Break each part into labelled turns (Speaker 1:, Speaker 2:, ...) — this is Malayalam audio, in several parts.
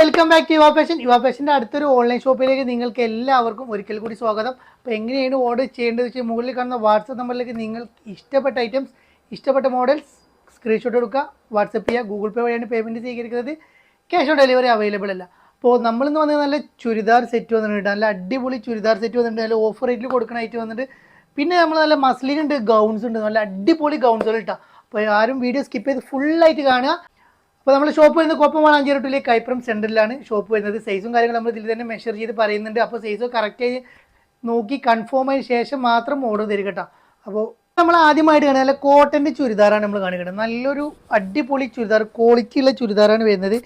Speaker 1: Welcome back to Yuva fashion Yuva ഫാഷന്റെ അടുത്തൊരു ഓൺലൈൻ ഷോപ്പിലേക്ക് നിങ്ങൾക്ക് എല്ലാവർക്കും ഒരിക്കൽ കൂടി സ്വാഗതം. അപ്പോൾ എങ്ങനെയാണ് ഓർഡർ ചെയ്യേണ്ടത് വെച്ചാൽ മുകളിൽ കാണുന്ന വാട്സപ്പ് നമ്പറിലേക്ക് നിങ്ങൾ ഇഷ്ടപ്പെട്ട ഐറ്റംസ് ഇഷ്ടപ്പെട്ട മോഡൽസ് സ്ക്രീൻഷോട്ട് എടുക്കുക. വാട്സപ്പ് ചെയ്യുക. ഗൂഗിൾ പേ വഴിയാണ് പേയ്മെന്റ് സ്വീകരിക്കുന്നത്. ക്യാഷ് ഓൺ ഡെലിവറി അവൈലബിൾ അല്ല. അപ്പോൾ നമ്മളിന്ന് വന്നത് നല്ല ചുരിദാർ സെറ്റ് വന്നിട്ടുണ്ട്. നല്ല അടിപൊളി ചുരിദാർ സെറ്റ് വന്നിട്ടുണ്ട്. നല്ല ഓഫർ റേറ്റിൽ കൊടുക്കുന്ന ഐറ്റം വന്നിട്ട് പിന്നെ നമ്മൾ നല്ല മസ്ലിൻ ഉണ്ട് ഗൗൺസ് ഉണ്ട്. നല്ല അടിപൊളി ഗൗൺസുകൾ ഇട്ടാ. അപ്പോൾ ആരും വീഡിയോ സ്കിപ്പ് ചെയ്ത് ഫുള്ളായിട്ട് കാണുക. അപ്പോൾ നമ്മൾ ഷോപ്പ് വരുന്നത് കോപ്പമാണ് അഞ്ചിരട്ടിലെ കൈപ്പുറം സെന്ററിലാണ് ഷോപ്പ് വരുന്നത് സൈസും കാര്യങ്ങളും നമ്മൾ ഇതിൽ തന്നെ മെഷർ ചെയ്ത് പറയുന്നുണ്ട്. അപ്പോൾ സൈസ് കറക്റ്റ് ആയി നോക്കി കൺഫേം ആയതിനു ശേഷം മാത്രം ഓർഡർ തരിക കേട്ടോ. അപ്പോൾ നമ്മൾ ആദ്യമായിട്ട് കാണുക നല്ല കോട്ടന്റെ ചുരിദാറാണ് നമ്മൾ കാണിക്കുന്നത്. നല്ലൊരു അടിപൊളി ചുരിദാർ ക്വാളിറ്റിയുള്ള ചുരിദാറാണ് വരുന്നത്.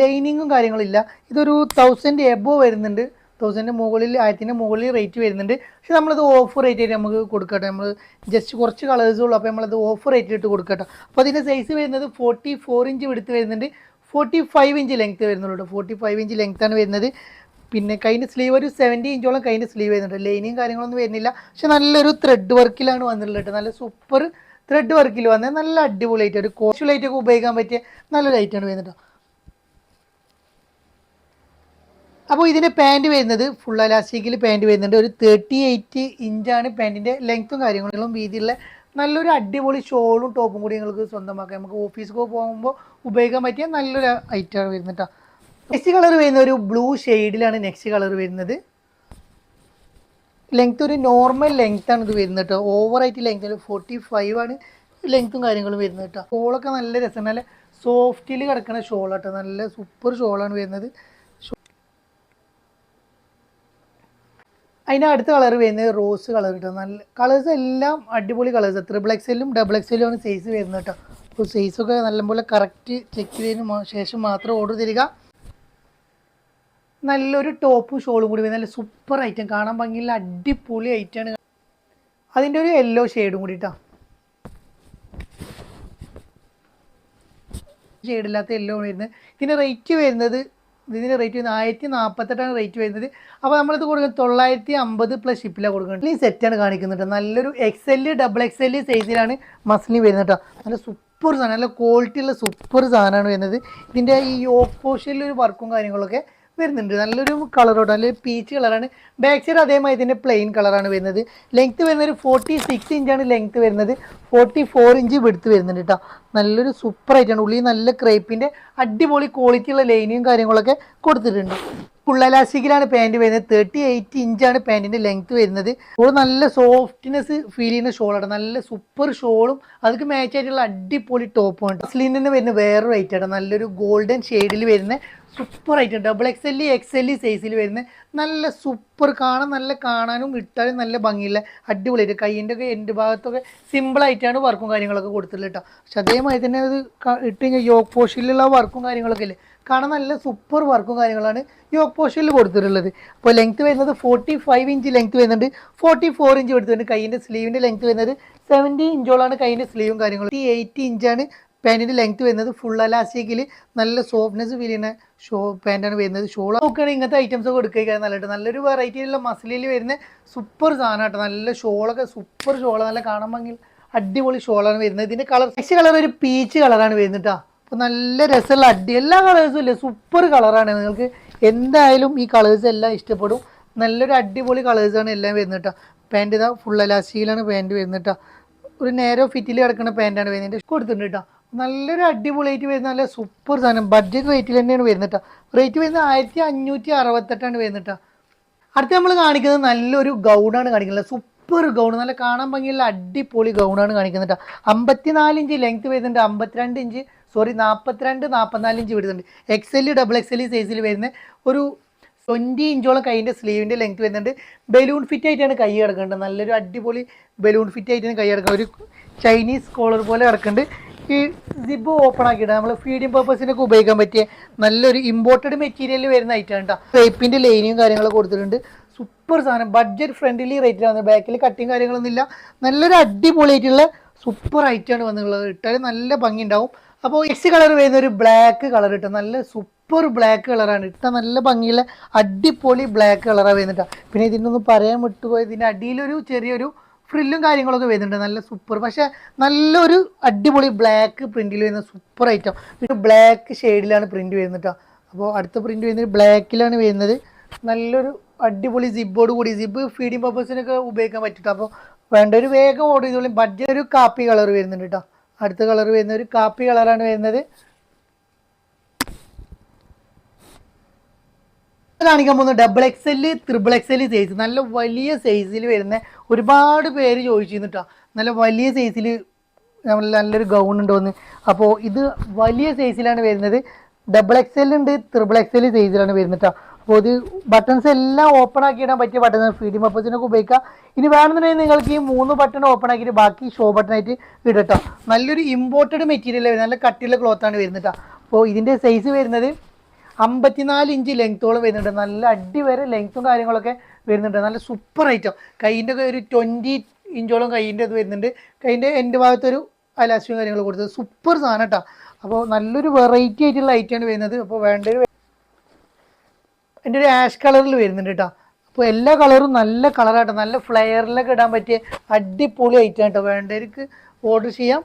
Speaker 1: ലൈനിങ്ങും കാര്യങ്ങളില്ല ഇതൊരു തൗസൻഡ് എബോ വരുന്നുണ്ട്. തൗസൻഡ് മുകളിൽ ആയിരത്തിന്റെ മുകളിൽ റേറ്റ് വരുന്നുണ്ട്. പക്ഷേ നമ്മളത് ഓഫർ റേറ്റ് ആയിട്ട് നമുക്ക് കൊടുക്കട്ടെ. നമ്മൾ ജസ്റ്റ് കുറച്ച് കളേഴ്സേ ഉള്ളൂ. അപ്പോൾ നമ്മളത് ഓഫർ റേറ്റ് ഇട്ട് കൊടുക്കട്ടെ. അപ്പോൾ അതിന്റെ സൈസ് വരുന്നത് ഫോർട്ടി ഫോർ ഇഞ്ച് എടുത്ത് വരുന്നുണ്ട്. ഫോർട്ടി ഫൈവ് ഇഞ്ച് ലെങ്ത് വരുന്നുള്ളൂ ഫോർട്ടി ഫൈവ് ഇഞ്ച് ലെങ്ത്താണ് വരുന്നത്. പിന്നെ കൈന്റെ സ്ലീവ് ഒരു സെവന്റി ഇഞ്ചോളം കൈന്റെ സ്ലീവ് വരുന്നുണ്ട്. ലൈനിങ് കാര്യങ്ങളൊന്നും വരുന്നില്ല. പക്ഷെ നല്ലൊരു ത്രെഡ് വർക്കിലാണ് വന്നിട്ടുള്ളത് നല്ല സൂപ്പർ ത്രെഡ് വർക്കിൽ വന്നത് നല്ല അടിപൊളി ആയിട്ട് ഒരു കോസ്റ്റ്ലൈറ്റൊക്കെ ഉപയോഗിക്കാൻ പറ്റിയ നല്ലൊരു ഐറ്റമാണ് വരുന്നത് അപ്പോൾ ഇതിന്റെ പാന്റ് വരുന്നത് ഫുൾ അലാസ്റ്റിക്കിൽ പാന്റ് വരുന്നുണ്ട്. ഒരു തേർട്ടി എയ്റ്റ് ഇഞ്ചാണ് പാന്റിന്റെ ലെങ്ത്തും കാര്യങ്ങളും. വീതിയുള്ള നല്ലൊരു അടിപൊളി ഷോളും ടോപ്പും കൂടി നിങ്ങൾക്ക് സ്വന്തമാക്കാം. നമുക്ക് ഓഫീസിലേക്ക് പോകുമ്പോൾ ഉപയോഗിക്കാൻ പറ്റിയ നല്ലൊരു ഐറ്റമാണ് വരുന്നത് കേട്ടോ നെക്സ്റ്റ് കളർ വരുന്ന ഒരു ബ്ലൂ ഷെയ്ഡിലാണ് നെക്സ്റ്റ് കളർ വരുന്നത്. ലെങ്ത് ഒരു നോർമൽ ലെങ്ത് ആണ് ഇത് വരുന്നത് കേട്ടോ ഓവറായിട്ട് ലെങ്ത് ഒരു ഫോർട്ടി ഫൈവ് ആണ് ലെങ്ത്തും കാര്യങ്ങളും വരുന്നത് കേട്ടോ ഷോളൊക്കെ നല്ല രസം. നല്ല സോഫ്റ്റിൽ കിടക്കുന്ന ഷോൾ കേട്ടോ നല്ല സൂപ്പർ ഷോളാണ് വരുന്നത്. അതിന്റെ അടുത്ത കളർ വരുന്നത് റോസ് കളർ കേട്ടോ നല്ല കളേഴ്സ് എല്ലാം അടിപൊളി കളേഴ്സ് ത്രിബിൾ എക്സലും ഡബിൾ എക്സലും ആണ് സൈസ് വരുന്നത് കേട്ടോ അപ്പോൾ സൈസൊക്കെ നല്ലപോലെ കറക്റ്റ് ചെക്ക് ചെയ്തതിന് ശേഷം മാത്രം ഓർഡർ തരിക. നല്ലൊരു ടോപ്പും ഷോളും കൂടി നല്ല സൂപ്പർ ഐറ്റം കാണാൻ ഭംഗിയുള്ള അടിപൊളി ഐറ്റമാണ് അതിന്റെ ഒരു യെല്ലോ ഷെയ്ഡും കൂടി കേട്ടോ ഷെയ്ഡില്ലാത്ത യെല്ലോ വരുന്നത്. ഇതിന്റെ റേറ്റ് വരുന്നത് ഇതിന്റെ റേറ്റ് വരുന്നത് ആയിരത്തി നാൽപ്പത്തെട്ടാണ് റേറ്റ് വരുന്നത്. അപ്പോൾ നമ്മളിത് കൊടുക്കുന്നത് തൊള്ളായിരത്തി അമ്പത് പ്ലസ് ഷിപ്പിലാണ് കൊടുക്കുന്നത് ഈ സെറ്റാണ് കാണിക്കുന്നത് നല്ലൊരു X L double X L സൈസിലാണ് മസ്ലി വരുന്നത് കേട്ടോ. നല്ല സൂപ്പർ സാധനം. നല്ല ക്വാളിറ്റി ഉള്ള സൂപ്പർ സാധനമാണ് വരുന്നത്. ഇതിന്റെ ഈ ഓപ്പോഷനിൽ ഒരു വർക്കും കാര്യങ്ങളൊക്കെ വരുന്നുണ്ട്. നല്ലൊരു കളറോട് നല്ലൊരു പീച്ച് കളറാണ് ബാക്ക് സൈഡ് അതേമാതിരി ഇതിന്റെ പ്ലെയിൻ കളറാണ് വരുന്നത്. ലെങ്ത്ത് വരുന്ന ഒരു ഫോർട്ടി സിക്സ് ഇഞ്ചാണ് ലെങ്ത്ത് വരുന്നത്. ഫോർട്ടി ഫോർ ഇഞ്ച് വെടുത്ത് വരുന്നുണ്ട് കേട്ടോ നല്ലൊരു സൂപ്പർ ആയിട്ടാണ്. ഉള്ളിൽ നല്ല ക്രേപ്പിന്റെ അടിപൊളി ക്വാളിറ്റിയുള്ള ലൈനിയും കാര്യങ്ങളൊക്കെ കൊടുത്തിട്ടുണ്ട്. ഫുൾ എലാസ്റ്റിക്കിലാണ് പാന്റ് വരുന്നത്. തേർട്ടി എയ്റ്റ് ഇഞ്ചാണ് പാന്റിന്റെ ലെങ്ത് വരുന്നത്. ഷോൾ നല്ല സോഫ്റ്റ്നെസ് ഫീൽ ചെയ്യുന്ന ഷോളാണ് നല്ല സൂപ്പർ ഷോളും അതിക്ക് മാച്ച് ആയിട്ടുള്ള അടിപൊളി ടോപ്പും ഉണ്ട് സ്ലിൻ നിന്ന് വരുന്ന വേറൊരു ആണ്. നല്ലൊരു ഗോൾഡൻ ഷെയ്ഡിൽ വരുന്ന item double X L X L സൈസിൽ വരുന്ന നല്ല സൂപ്പർ കാണാൻ നല്ല കാണാനും ഇട്ടാലും നല്ല ഭംഗിയുള്ള അടിപൊളിയായിട്ട് കൈയിന്റെ ഒക്കെ എന്റെ ഭാഗത്തൊക്കെ സിമ്പിളായിട്ടാണ് വർക്കും കാര്യങ്ങളൊക്കെ കൊടുത്തിട്ടുള്ളത് കേട്ടോ പക്ഷെ അതേമാതിരി തന്നെ അത് ഇട്ട് കഴിഞ്ഞാൽ യോഗ പോഷനിലുള്ള വർക്കും കാര്യങ്ങളൊക്കെ ഇല്ലേ? കാണാൻ നല്ല സൂപ്പർ വർക്കും കാര്യങ്ങളാണ് യോഗ പോഷനിൽ കൊടുത്തിട്ടുള്ളത്. അപ്പോൾ ലെങ്ത് വരുന്നത് ഫോർട്ടി ഫൈവ് ഇഞ്ച് ലെങ്ത് വരുന്നുണ്ട്. ഫോർട്ടി ഫോർ ഇഞ്ച് കൊടുത്തിട്ടുണ്ട്. കൈയിന്റെ സ്ലീവിന്റെ ലെങ്ത് വരുന്നത് സെവന്റി ഇഞ്ചോളാണ് കൈയിന്റെ സ്ലീവും കാര്യങ്ങളും. എയ്റ്റി ഇഞ്ചാണ് പാന്റിന്റെ ലെങ്ത് വരുന്നത് ഫുൾ അലാസ്റ്റിക്കിൽ നല്ല സോഫ്റ്റ്നെസ് ഫീൽ ചെയ്യുന്ന ഷോ പാന്റാണ് വരുന്നത്. ഷോൾ നോക്കുകയാണെങ്കിൽ ഇങ്ങനത്തെ ഐറ്റംസ് ഒക്കെ എടുക്കുക നല്ലതായിട്ട് നല്ലൊരു വെറൈറ്റിയിലുള്ള മസിലിൽ വരുന്ന സൂപ്പർ സാധനം കേട്ടോ നല്ല ഷോളൊക്കെ സൂപ്പർ ഷോൾ നല്ല ഭംഗി അടിപൊളി ഷോളാണ് വരുന്നത്. ഇതിന്റെ കളർ നെക്സ്റ്റ് കളർ ഒരു പീച്ച് കളറാണ് വരുന്നത് കേട്ടോ അപ്പോൾ നല്ല രസമുള്ള അടി എല്ലാ കളേഴ്സും ഇല്ലേ? സൂപ്പർ കളറാണ് നിങ്ങൾക്ക് എന്തായാലും ഈ കളേഴ്സ് എല്ലാം ഇഷ്ടപ്പെടും. നല്ലൊരു അടിപൊളി കളേഴ്സാണ് എല്ലാം വരുന്നത് കേട്ടോ പാന്റ് ഇതാ ഫുൾ അലാസ്റ്റിക്കിലാണ് പാന്റ് വരുന്നത് കേട്ടോ ഒരു നേരോ ഫിറ്റിൽ കിടക്കുന്ന പാന്റാണ് വരുന്നത്. കൊടുത്തിട്ടുണ്ട് കേട്ടോ നല്ലൊരു അടിപൊളിയായിട്ട് വരുന്ന നല്ല സൂപ്പർ സാധനം. ബഡ്ജറ്റ് റേറ്റിൽ തന്നെയാണ് വരുന്നത് റേറ്റ് വരുന്നത് ആയിരത്തി അഞ്ഞൂറ്റി അറുപത്തെട്ടാണ് വരുന്നത് അടുത്ത് നമ്മൾ കാണിക്കുന്നത് നല്ലൊരു ഗൗണാണ് കാണിക്കുന്നത്. Super gown. നല്ല കാണാൻ ഭംഗിയുള്ള അടിപൊളി ഗൗണാണ് കാണിക്കുന്നത് അമ്പത്തിനാല് ഇഞ്ച് ലെങ്ത് വരുന്നുണ്ട്. അമ്പത്തിരണ്ട് ഇഞ്ച് സോറി നാൽപ്പത്തിരണ്ട് നാൽപ്പത്തിനാല് ഇഞ്ച് വരുന്നുണ്ട്. X L double X L സൈസിൽ വരുന്ന ഒരു ട്വന്റി ഇഞ്ചോളം കൈയിന്റെ സ്ലീവിന്റെ ലെങ്ത് വരുന്നുണ്ട്. ബലൂൺ ഫിറ്റ് ആയിട്ടാണ് കൈ കിടക്കുന്നത് നല്ലൊരു അടിപൊളി ബലൂൺ ഫിറ്റ് ആയിട്ടാണ് കൈ കിടക്കുന്നത് ഒരു ചൈനീസ് കോളർ പോലെ കിടക്കുന്നുണ്ട് ഈ സിബ് ഓപ്പൺ ആക്കിയിട്ട് നമ്മൾ ഫീഡിങ് പർപ്പസിനൊക്കെ ഉപയോഗിക്കാൻ പറ്റിയ നല്ലൊരു ഇമ്പോർട്ടഡ് മെറ്റീരിയൽ വരുന്ന ഐറ്റം കേട്ടോ റേപ്പിന്റെ ലൈനിയും കാര്യങ്ങളൊക്കെ കൊടുത്തിട്ടുണ്ട്. സൂപ്പർ സാധനം. ബഡ്ജറ്റ് ഫ്രണ്ട്ലി റേറ്റിലാണ് ബാക്കിൽ കട്ടിങ് കാര്യങ്ങളൊന്നും ഇല്ല. നല്ലൊരു അടിപൊളിയായിട്ടുള്ള സൂപ്പർ ഐറ്റമാണ് വന്നിട്ടുള്ളത് ഇട്ടാൽ നല്ല ഭംഗി ഉണ്ടാവും. അപ്പോൾ എക്സ് കളർ വരുന്ന ഒരു ബ്ലാക്ക് കളർ കിട്ടും നല്ല സൂപ്പർ ബ്ലാക്ക് കളറാണ് ഇട്ട നല്ല ഭംഗിയുള്ള അടിപൊളി ബ്ലാക്ക് കളറാണ് വരുന്നിട്ടാണ് പിന്നെ ഇതിനൊന്നും പറയാൻ വിട്ടുപോയി ഇതിന്റെ അടിയിലൊരു ചെറിയൊരു ഫ്രില്ലും കാര്യങ്ങളൊക്കെ വരുന്നുണ്ട്. നല്ല സൂപ്പർ പക്ഷേ നല്ലൊരു അടിപൊളി ബ്ലാക്ക് പ്രിന്റിൽ വരുന്ന സൂപ്പർ ഐറ്റം പിന്നെ ബ്ലാക്ക് ഷെയ്ഡിലാണ് പ്രിന്റ് വരുന്നത് കേട്ടോ അപ്പോൾ അടുത്ത പ്രിന്റ് വരുന്നത് ബ്ലാക്കിലാണ് വരുന്നത്. നല്ലൊരു അടിപൊളി സിബോട് കൂടി. സിബ് ഫീഡിങ് പർപ്പസിനൊക്കെ ഉപയോഗിക്കാൻ പറ്റും അപ്പോൾ വേണ്ട ഒരു വേഗം ഓർഡർ ചെയ്തോളും. ബഡ്ജറ്റ് ഒരു കാപ്പി കളർ വരുന്നുണ്ട് കേട്ടോ അടുത്ത കളർ വരുന്ന ഒരു കാപ്പി കളറാണ് വരുന്നത്. കാണിക്കാൻ പോകുന്നത് double X L triple X L size നല്ല വലിയ സൈസിൽ വരുന്ന ഒരുപാട് പേര് ചോദിച്ചിരുന്നിട്ടാ. നല്ല വലിയ സൈസിൽ നമ്മൾ നല്ലൊരു ഗൗൺ ഉണ്ടോന്ന്. അപ്പോൾ ഇത് വലിയ സൈസിലാണ് വരുന്നത്. ഡബിൾ എക്സ് എൽ ഉണ്ട് ത്രിബിൾ എക്സ് എൽ സൈസിലാണ് വരുന്നത് കേട്ടോ അപ്പോൾ ഇത് ബട്ടൺസ് എല്ലാം ഓപ്പൺ ആക്കി ഇടാൻ പറ്റിയ ബട്ടൺ ഫീഡിംഗ് പർപ്പസിനൊക്കെ ഉപയോഗിക്കാം. ഇനി വേണമെന്നുണ്ടെങ്കിൽ നിങ്ങൾക്ക് ഈ മൂന്ന് ബട്ടൺ ഓപ്പൺ ആക്കിയിട്ട് ബാക്കി ഷോ ബട്ടൺ ആയിട്ട് ഇടട്ടോ. നല്ലൊരു ഇമ്പോർട്ടഡ് മെറ്റീരിയൽ നല്ല കട്ടിയുള്ള ക്ലോത്ത് ആണ് വരുന്നത് കേട്ടോ അപ്പോൾ ഇതിന്റെ സൈസ് വരുന്നത് അമ്പത്തിനാല് ഇഞ്ച് ലെങ്ത്തോളം വരുന്നുണ്ട്. നല്ല അടിവരെ ലെങ്ത്തും കാര്യങ്ങളൊക്കെ വരുന്നുണ്ട്. നല്ല സൂപ്പർ ഐറ്റം കൈയിന്റെ ഒരു ട്വന്റി ഇഞ്ചോളം കൈയിന്റെ ഇത് വരുന്നുണ്ട്. കൈയിന്റെ എന്റെ ഭാഗത്തൊരു അലാസ്റ്റും കാര്യങ്ങൾ കൊടുത്തത്. സൂപ്പർ സാധനം കേട്ടോ അപ്പോൾ നല്ലൊരു വെറൈറ്റി ആയിട്ടുള്ള ഐറ്റമാണ് വരുന്നത്. അപ്പോൾ വേണ്ട ഒരു എന്റെ ഒരു ആഷ് കളറിൽ വരുന്നുണ്ട് കേട്ടോ അപ്പോൾ എല്ലാ കളറും നല്ല കളറാട്ടോ നല്ല ഫ്ലെയറിലൊക്കെ ഇടാൻ പറ്റിയ അടിപൊളി ഐറ്റം കേട്ടോ വേണ്ടവർക്ക് ഓർഡർ ചെയ്യാം.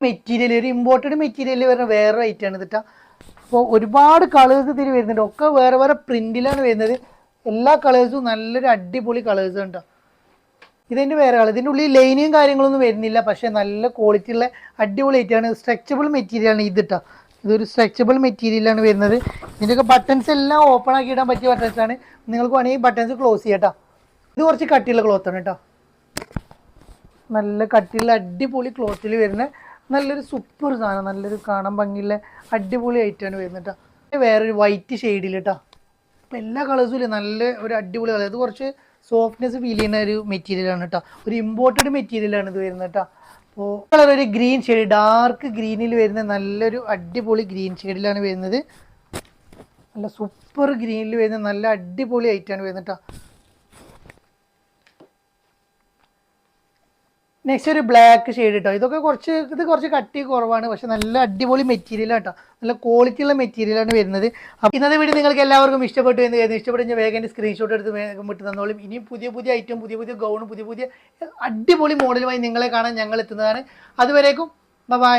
Speaker 1: മെറ്റീരിയൽ ഒരു ഇമ്പോർട്ടഡ് മെറ്റീരിയൽ വരുന്ന വേറെ ഐറ്റം ആണ് കേട്ടോ അപ്പോൾ ഒരുപാട് കളേഴ്സ് ഇതിൽ വരുന്നുണ്ട്. ഒക്കെ വേറെ വേറെ പ്രിന്റിലാണ് വരുന്നത്. എല്ലാ കളേഴ്സും നല്ലൊരു അടിപൊളി കളേഴ്സ് ഉണ്ടോ ഇതിന്റെ വേറെ കളർ ഇതിന്റെ ഉള്ളിൽ ലൈനിയും കാര്യങ്ങളൊന്നും വരുന്നില്ല. പക്ഷേ നല്ല ക്വാളിറ്റി ഉള്ള അടിപൊളി ഐറ്റമാണ് സ്ട്രെച്ചബിൾ മെറ്റീരിയലാണ് ഇത് കേട്ടോ ഇതൊരു സ്ട്രെച്ചബിൾ മെറ്റീരിയലാണ് വരുന്നത്. ഇതിന്റെയൊക്കെ ബട്ടൺസ് എല്ലാം ഓപ്പൺ ആക്കി ഇടാൻ പറ്റിയ ബട്ടൺസ് ആണ്. നിങ്ങൾക്ക് വേണമെങ്കിൽ ബട്ടൺസ് ക്ലോസ് ചെയ്യാം കേട്ടോ ഇത് കുറച്ച് കട്ടിയുള്ള ക്ലോത്ത് ആണ് കേട്ടോ നല്ല കട്ടിയുള്ള അടിപൊളി ക്ലോത്തിൽ വരുന്ന നല്ലൊരു സൂപ്പർ സാധനം. നല്ലൊരു കാണാൻ ഭംഗിയുള്ള അടിപൊളി ഐറ്റമാണ് വരുന്നത് കേട്ടോ വേറൊരു വൈറ്റ് ഷെയ്ഡിൽ കേട്ടോ അപ്പം എല്ലാ കളേഴ്സും നല്ല ഒരു അടിപൊളി കളർ ഇത് കുറച്ച് സോഫ്റ്റ്നെസ് ഫീൽ ചെയ്യുന്ന ഒരു മെറ്റീരിയലാണ് കേട്ടോ ഒരു ഇമ്പോർട്ടഡ് മെറ്റീരിയലാണ് ഇത് വരുന്നത് കേട്ടോ അപ്പോൾ കളർ ഒരു ഗ്രീൻ ഷെയ്ഡ് ഡാർക്ക് ഗ്രീനിൽ വരുന്ന നല്ലൊരു അടിപൊളി ഗ്രീൻ ഷെയ്ഡിലാണ് വരുന്നത്. നല്ല സൂപ്പർ ഗ്രീനിൽ വരുന്ന നല്ല അടിപൊളി ഐറ്റമാണ് വരുന്നത് കേട്ടോ നെക്സ്റ്റ് ഒരു ബ്ലാക്ക് ഷെയ്ഡ് കേട്ടോ ഇതൊക്കെ കുറച്ച് ഇത് കുറച്ച് കട്ടി കുറവാണ്. പക്ഷെ നല്ല അടിപൊളി മെറ്റീരിയൽ കേട്ടോ നല്ല ക്വാളിറ്റി ഉള്ള മെറ്റീരിയലാണ് വരുന്നത്. അപ്പോൾ ഇന്നത്തെ വീഡിയോ നിങ്ങൾക്ക് എല്ലാവർക്കും ഇഷ്ടപ്പെട്ടു എന്ന് കരുതുന്നു. ഇഷ്ടപ്പെട്ടു വേഗം സ്ക്രീൻഷോട്ട് എടുത്ത് വേഗം വിട്ട് തന്നോളും. ഇനിയും പുതിയ പുതിയ ഐറ്റം പുതിയ പുതിയ ഗൗണും പുതിയ പുതിയ അടിപൊളി മോഡലുമായി നിങ്ങളെ കാണാൻ ഞങ്ങൾ എത്തുന്നതാണ്. അതുവരേക്കും ബൈ